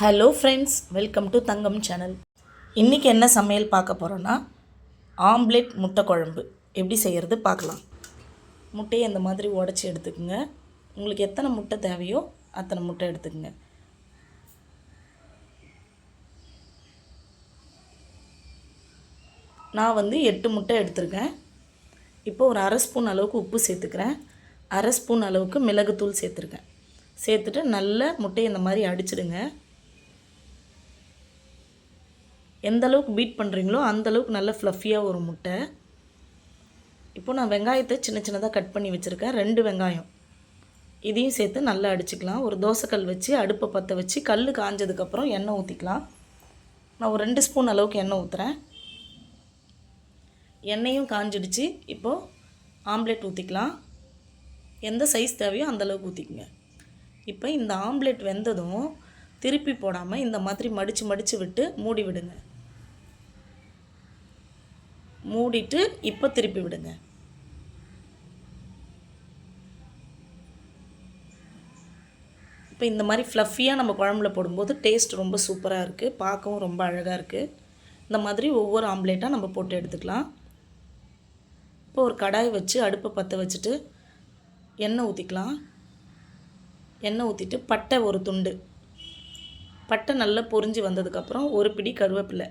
Hello friends welcome to Thangam channel இன்றைக்கி என்ன சமையல் பார்க்க போகிறோன்னா ஆம்லெட் முட்டை குழம்பு. எப்படி செய்கிறது பார்க்கலாம். முட்டையை இந்த மாதிரி உடச்சி எடுத்துக்கோங்க. உங்களுக்கு எத்தனை முட்டை தேவையோ அத்தனை முட்டை எடுத்துக்கோங்க. நான் வந்து எட்டு முட்டை எடுத்திருக்கேன். இப்போ ஒரு அரை ஸ்பூன் அளவுக்கு உப்பு சேர்த்துக்கிறேன். அரை ஸ்பூன் அளவுக்கு மிளகுத்தூள் சேர்த்துருக்கேன். சேர்த்துட்டு நல்ல முட்டையை இந்த மாதிரி அடிச்சிடுங்க. எந்த அளவுக்கு பீட் பண்ணுறீங்களோ அந்தளவுக்கு நல்ல ஃப்ளஃபியாக ஒரு முட்டை. இப்போ நான் வெங்காயத்தை சின்ன சின்னதாக கட் பண்ணி வச்சுருக்கேன். ரெண்டு வெங்காயம். இதையும் சேர்த்து நல்லா அடிச்சுக்கலாம். ஒரு தோசைக்கல் வச்சு அடுப்பை பற்ற வச்சு கல் காஞ்சதுக்கப்புறம் எண்ணெய் ஊற்றிக்கலாம் நான் ஒரு ரெண்டு ஸ்பூன் அளவுக்கு எண்ணெய் ஊற்றுறேன் எண்ணெயும் காஞ்சிடுச்சு. இப்போது ஆம்லெட் ஊற்றிக்கலாம் எந்த சைஸ் தேவையோ அந்தளவுக்கு ஊற்றிக்குங்க இப்போ இந்த ஆம்லெட் வெந்ததும் திருப்பி போடாமல் இந்த மாதிரி மடித்து மடித்து விட்டு மூடி விடுங்க. மூடிட்டு இப்போ திருப்பி விடுங்க. இப்போ இந்த மாதிரி ஃப்ளஃபியாக நம்ம குழம்புல போடும்போது டேஸ்ட் ரொம்ப சூப்பராக இருக்குது பார்க்கவும் ரொம்ப அழகாக இருக்குது இந்த மாதிரி ஒவ்வொரு ஆம்லேட்டாக நம்ம போட்டு எடுத்துக்கலாம். இப்போ ஒரு கடாய் வச்சு அடுப்பை பற்ற வச்சுட்டு எண்ணெய் ஊற்றிக்கலாம் எண்ணெய் ஊற்றிட்டு பட்டை ஒரு துண்டு. பட்டை நல்லா பொரிஞ்சு வந்ததுக்கப்புறம் ஒரு பிடி கருவேப்பிலை.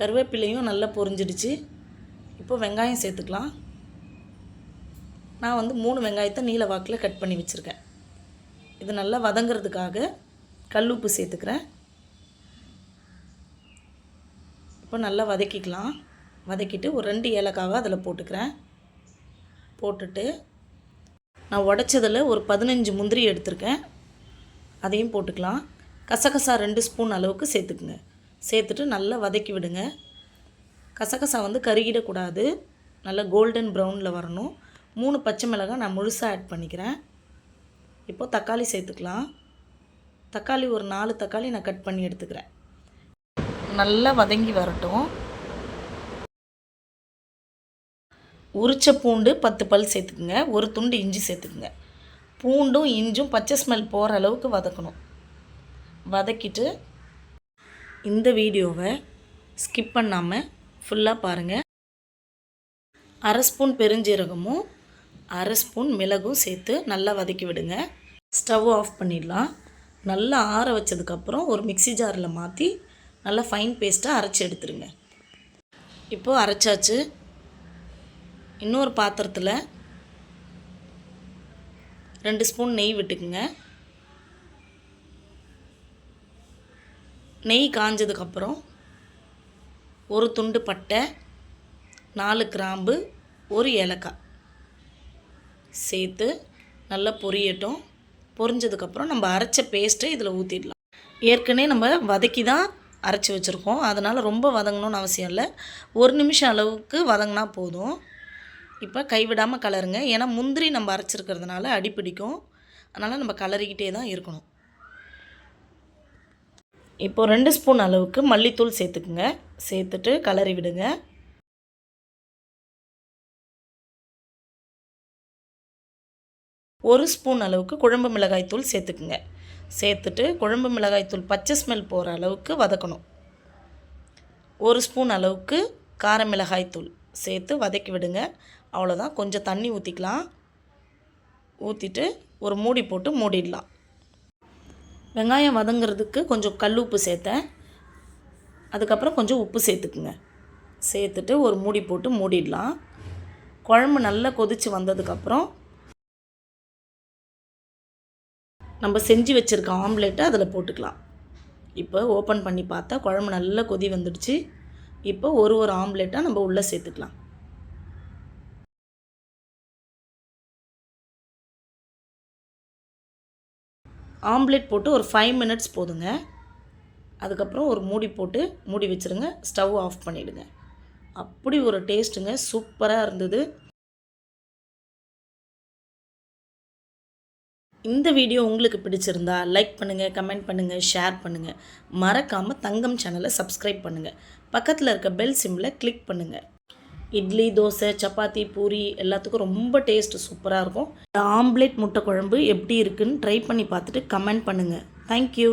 கருவேப்பிலையும் நல்லா பொரிஞ்சிடுச்சு. இப்போ வெங்காயம் சேர்த்துக்கலாம். நான் வந்து மூணு வெங்காயத்தை நீல வாக்கில் கட் பண்ணி வச்சுருக்கேன். இது நல்லா வதங்கிறதுக்காக கல்லுப்பு சேர்த்துக்கிறேன். இப்போ நல்லா வதக்கிக்கலாம். வதக்கிட்டு ஒரு ரெண்டு ஏலக்காவை அதில் போட்டுக்கிறேன். போட்டுட்டு நான் உடச்சதில் ஒரு பதினஞ்சு முந்திரி எடுத்திருக்கேன். அதையும் போட்டுக்கலாம். கசகசா ரெண்டு ஸ்பூன் அளவுக்கு சேர்த்துக்குங்க. சேர்த்துட்டு நல்லா வதக்கி விடுங்க. கசகசா வந்து கருகிடக்கூடாது. நல்லா கோல்டன் ப்ரௌனில் வரணும். மூணு பச்சை மிளகாய் நான் முழுசாக ஆட் பண்ணிக்கிறேன். இப்போது தக்காளி சேர்த்துக்கலாம். தக்காளி ஒரு நாலு தக்காளி நான் கட் பண்ணி எடுத்துக்கிறேன். நல்லா வதங்கி வரட்டும். உரிச்ச பூண்டு பத்து பல் சேர்த்துக்குங்க. ஒரு துண்டு இஞ்சி சேர்த்துக்குங்க. பூண்டும் இஞ்சும் பச்சை ஸ்மெல் போகிற அளவுக்கு வதக்கணும். வதக்கிட்டு இந்த வீடியோவை ஸ்கிப் பண்ணாமல் ஃபுல்லாக பாருங்கள் அரை ஸ்பூன் பெருஞ்சீரகமும் அரை ஸ்பூன் மிளகும் சேர்த்து நல்லா வதக்கி விடுங்க. ஸ்டவ் ஆஃப் பண்ணிடலாம். நல்லா ஆற வச்சதுக்கப்புறம் ஒரு மிக்ஸி ஜாரில் மாற்றி நல்லா ஃபைன் பேஸ்ட்டாக அரைச்சி எடுத்துருங்க. இப்போது அரைச்சாச்சு. இன்னொரு பாத்திரத்தில் ரெண்டு ஸ்பூன் நெய் விட்டுக்குங்க. நெய் காஞ்சதுக்கப்புறம் ஒரு துண்டு பட்டை நாலு கிராம்பு ஒரு ஏலக்காய் சேர்த்து நல்லா பொரியட்டும். பொரிஞ்சதுக்கப்புறம் நம்ம அரைச்ச பேஸ்ட்டை இதில் ஊற்றிடலாம் ஏற்கனவே நம்ம வதக்கி தான் அரைச்சி வச்சுருக்கோம். அதனால் ரொம்ப வதங்கணும்னு அவசியம் இல்லை. ஒரு நிமிஷம் அளவுக்கு வதங்கினா போதும். இப்போ கைவிடாமல் கலருங்க. ஏன்னா முந்திரி நம்ம அரைச்சிருக்கிறதுனால அடிப்பிடிக்கும் அதனால் நம்ம கலரிக்கிட்டே தான் இருக்கணும். இப்போ ரெண்டு ஸ்பூன் அளவுக்கு மல்லித்தூள் சேர்த்துக்குங்க. சேர்த்துட்டு கலரி விடுங்க. ஒரு ஸ்பூன் அளவுக்கு குழம்பு மிளகாய்த்தூள் சேர்த்துக்குங்க. சேர்த்துட்டு குழம்பு மிளகாய்த்தூள் பச்சை ஸ்மெல் போகிற அளவுக்கு வதக்கணும். ஒரு ஸ்பூன் அளவுக்கு கார மிளகாய்த்தூள் சேர்த்து வதக்கி விடுங்க. அவ்வளோதான் கொஞ்சம் தண்ணி ஊற்றிக்கலாம் ஊற்றிட்டு ஒரு மூடி போட்டு மூடிடலாம். வெங்காயம் வதங்கிறதுக்கு கொஞ்சம் கல் உப்பு சேர்த்தேன். அதுக்கப்புறம் கொஞ்சம் உப்பு சேர்த்துக்குங்க. சேர்த்துட்டு ஒரு மூடி போட்டு மூடிடலாம். குழம்பு நல்லா கொதித்து வந்ததுக்கப்புறம் நம்ம செஞ்சு வச்சுருக்க ஆம்லேட்டை அதில் போட்டுக்கலாம். இப்போ ஓப்பன் பண்ணி பார்த்தா குழம்பு நல்லா கொதி வந்துடுச்சு. இப்போ ஒரு ஒரு ஆம்லேட்டாக நம்ம உள்ளே சேர்த்துக்கலாம். ஆம்லேட் போட்டு ஒரு ஃபைவ் மினிட்ஸ் போதுங்க. அதுக்கப்புறம் ஒரு மூடி போட்டு மூடி வச்சுருங்க. ஸ்டவ் ஆஃப் பண்ணிவிடுங்க அப்படி ஒரு டேஸ்ட்டுங்க. சூப்பராக இருந்தது. இந்த வீடியோ உங்களுக்கு பிடிச்சிருந்தா லைக் பண்ணுங்கள் கமெண்ட் பண்ணுங்கள் ஷேர் பண்ணுங்கள் மறக்காமல் தங்கம் சேனலை சப்ஸ்கிரைப் பண்ணுங்கள் பக்கத்தில் இருக்க பெல் சிம்மில் கிளிக் பண்ணுங்கள் இட்லி தோசை சப்பாத்தி பூரி எல்லாத்துக்கும் ரொம்ப டேஸ்ட் சூப்பராக இருக்கும். ஆம்லேட் முட்டை குழம்பு எப்படி இருக்குன்னு ட்ரை பண்ணி பார்த்துட்டு கமெண்ட் பண்ணுங்கள் தேங்க்யூ